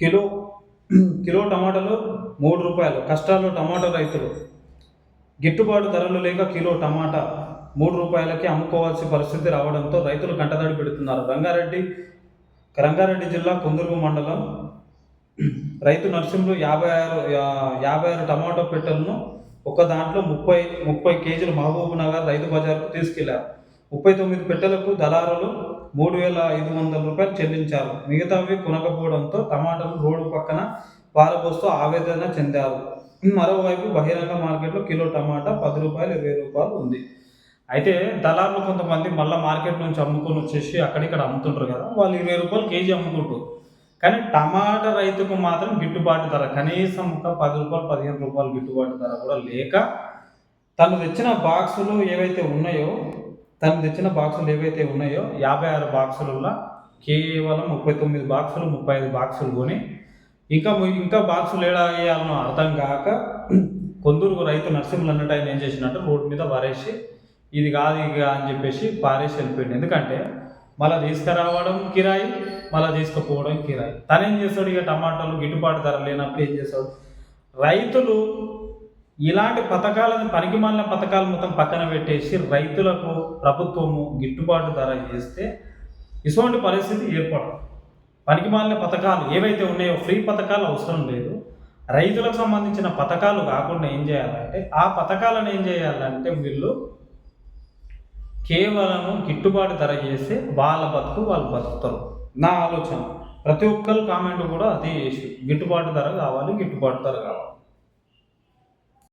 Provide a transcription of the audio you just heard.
Kilo kilo టమాటాలు మూడు రూపాయలు. కష్టాలు టమాటా రైతులు. గిట్టుబాటు ధరలు లేక కిలో టమాటా మూడు రూపాయలకి అమ్ముకోవాల్సిన పరిస్థితి రావడంతో రైతులు కంటతడి పెడుతున్నారు. రంగారెడ్డి రంగారెడ్డి జిల్లా కొందుర్గు మండలం. రైతు నర్సింహులు యాభై ఆరు యాభై ఆరు టమాటో పెట్టెలను ఒక దాంట్లో ముప్పై ముప్పై కేజీలు మహబూబ్ నగర్ రైతు బజార్కు తీసుకెళ్ళారు. ముప్పై తొమ్మిది పెట్టెలకు దళారులు మూడు వేల ఐదు వందల రూపాయలు చెల్లించారు. మిగతావి కొనకపోవడంతో టమాటాలు రోడ్డు పక్కన పారబోస్తూ ఆవేదన చెందారు. మరోవైపు బహిరంగ మార్కెట్లో కిలో టమాటా పది రూపాయలు ఇరవై రూపాయలు ఉంది. అయితే దళారులు కొంతమంది మళ్ళీ మార్కెట్ నుంచి అమ్ముకొని వచ్చేసి అక్కడిక్కడ అమ్ముతుంటారు కదా వాళ్ళు ఇరవై రూపాయలు కేజీ అమ్ముకుంటారు. కానీ టమాటా రైతుకు మాత్రం గిట్టుబాటు ధర కనీసం ఒక పది రూపాయలు పదిహేను రూపాయలు గిట్టుబాటు ధర కూడా లేక తను తెచ్చిన బాక్సులు ఏవైతే ఉన్నాయో తను తెచ్చిన బాక్సులు ఏవైతే ఉన్నాయో యాభై ఆరు బాక్సులలో కేవలం ముప్పై తొమ్మిది బాక్సులు ముప్పై ఐదు బాక్సులు కొని ఇంకా ఇంకా బాక్సులు ఏడా వేయాలనో అర్థం కాక కొందరు రైతు నర్సింహులు అన్నట్టు ఆయన ఏం చేసినట్టు రోడ్డు మీద పారేసి ఇది కాదు ఇక అని చెప్పేసి పారేసి వెళ్ళిపోయింది ఎందుకంటే మళ్ళీ తీసుకురావడం కిరాయి మళ్ళీ తీసుకుపోవడం కిరాయి. తనేం చేస్తాడు ఇక టమాటాలు గిట్టుబాటు ధర లేనప్పుడు ఏం చేస్తాడు? రైతులు ఇలాంటి పథకాలను పనికిమాలిన పథకాలు మొత్తం పక్కన పెట్టేసి రైతులకు ప్రభుత్వము గిట్టుబాటు ధర చేస్తే ఇటువంటి పరిస్థితి ఏర్పడదు. పనికిమాలిన పథకాలు ఏవైతే ఉన్నాయో ఫ్రీ పథకాలు అవసరం లేదు. రైతులకు సంబంధించిన పథకాలు కాకుండా ఏం చేయాలంటే ఆ పథకాలను ఏం చేయాలంటే వీళ్ళు కేవలము గిట్టుబాటు ధర చేస్తే వాళ్ళ బతుకు వాళ్ళు బతుకుతారు. నా ఆలోచన. ప్రతి ఒక్కరు కామెంట్ కూడా అదే చేసి గిట్టుబాటు ధర కావాలి గిట్టుబాటు ధర కావాలి.